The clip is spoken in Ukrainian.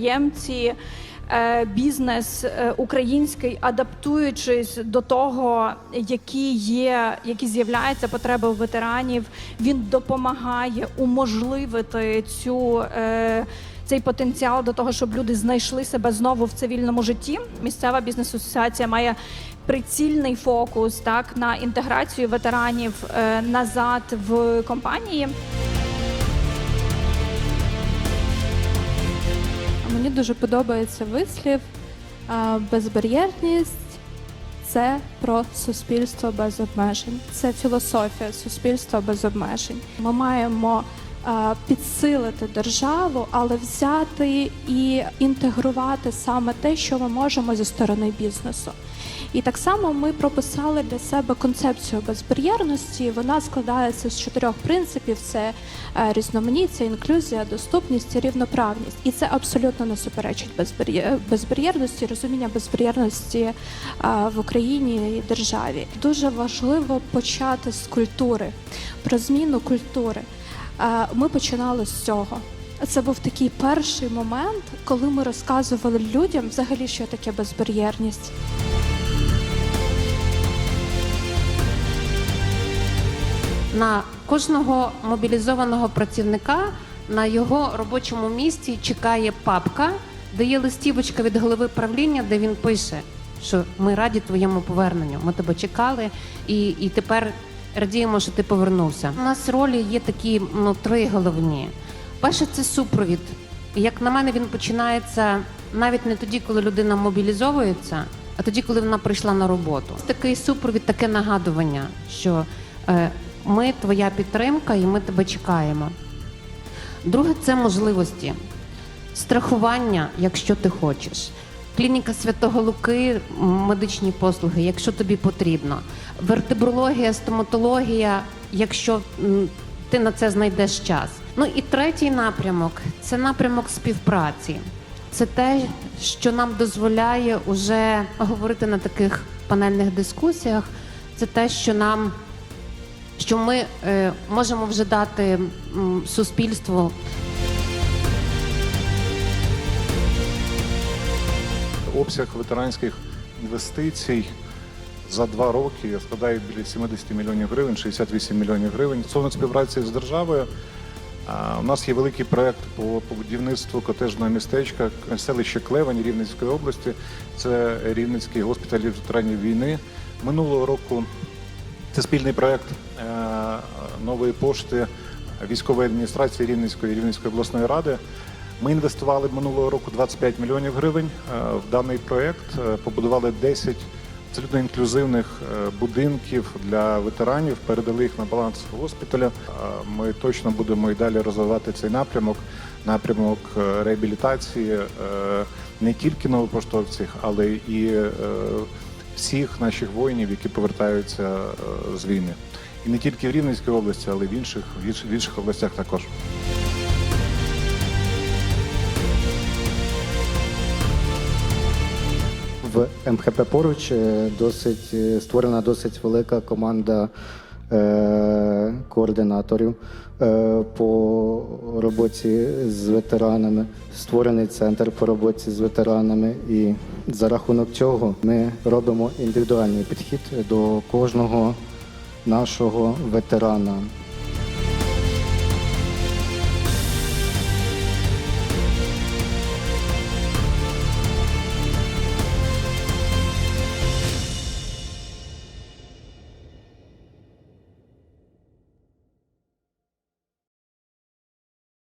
підприємці, е, бізнес е, український, адаптуючись до того, які є, які з'являються потреби ветеранів, він допомагає уможливити цю. е, Цей потенціал до того, щоб люди знайшли себе знову в цивільному житті. Місцева бізнес-асоціація має прицільний фокус так на інтеграцію ветеранів назад в компанії. Мені дуже подобається вислів безбар'єрність це про суспільство без обмежень. Це філософія суспільства без обмежень. Ми маємо підсилити державу, але взяти і інтегрувати саме те, що ми можемо зі сторони бізнесу. І так само ми прописали для себе концепцію безбар'єрності. Вона складається з чотирьох принципів: це е, різноманіття, інклюзія, доступність і рівноправність. І це абсолютно не суперечить безбар'є- безбар'єрності, розуміння безбар'єрності е, в Україні і державі. Дуже важливо почати з культури, про зміну культури. Е, Ми починали з цього. Це був такий перший момент, коли ми розказували людям взагалі, що таке безбар'єрність. На кожного мобілізованого працівника на його робочому місці чекає папка, де є листівочка від голови правління, де він пише, що ми раді твоєму поверненню. Ми тебе чекали, і, і тепер радіємо, що ти повернувся. У нас ролі є такі ну, три головні. Перше це супровід. Як на мене, він починається навіть не тоді, коли людина мобілізовується, а тоді, коли вона прийшла на роботу. Такий супровід, таке нагадування, що е, ми твоя підтримка і ми тебе чекаємо. Друге це можливості, страхування, якщо ти хочеш. Клініка Святого Луки, медичні послуги, якщо тобі потрібно. Вертебрологія, стоматологія, якщо ти на це знайдеш час. Ну і третій напрямок це напрямок співпраці. Це те, що нам дозволяє уже говорити на таких панельних дискусіях. Це те, що нам що ми е, можемо вже дати м, суспільству Обсяг ветеранських інвестицій за два роки складає біля 70 мільйонів гривень, 68 мільйонів гривень. Стосовно співпраці з державою. а, У нас є великий проект по будівництву котежного містечка селище Клевань Рівненської області. Це Рівненський госпіталь ветеранів війни. Минулого року це спільний проект е, нової пошти військової адміністрації Рівненської Рівненської обласної ради. Ми інвестували минулого року 25 мільйонів гривень е, в даний проект. Е, Побудували 10 абсолютно інклюзивних будинків для ветеранів, передали їх на баланс госпіталя. Ми точно будемо і далі розвивати цей напрямок, напрямок реабілітації не тільки новопоштовців, але і всіх наших воїнів, які повертаються е, з війни. І не тільки в Рівненській області, але й в інших, в інших- областях також. В МХП поруч е, досить е, створена досить велика команда координаторів е, по роботі з ветеранами, створений центр по роботі з ветеранами. І за рахунок цього ми робимо індивідуальний підхід до кожного нашого ветерана.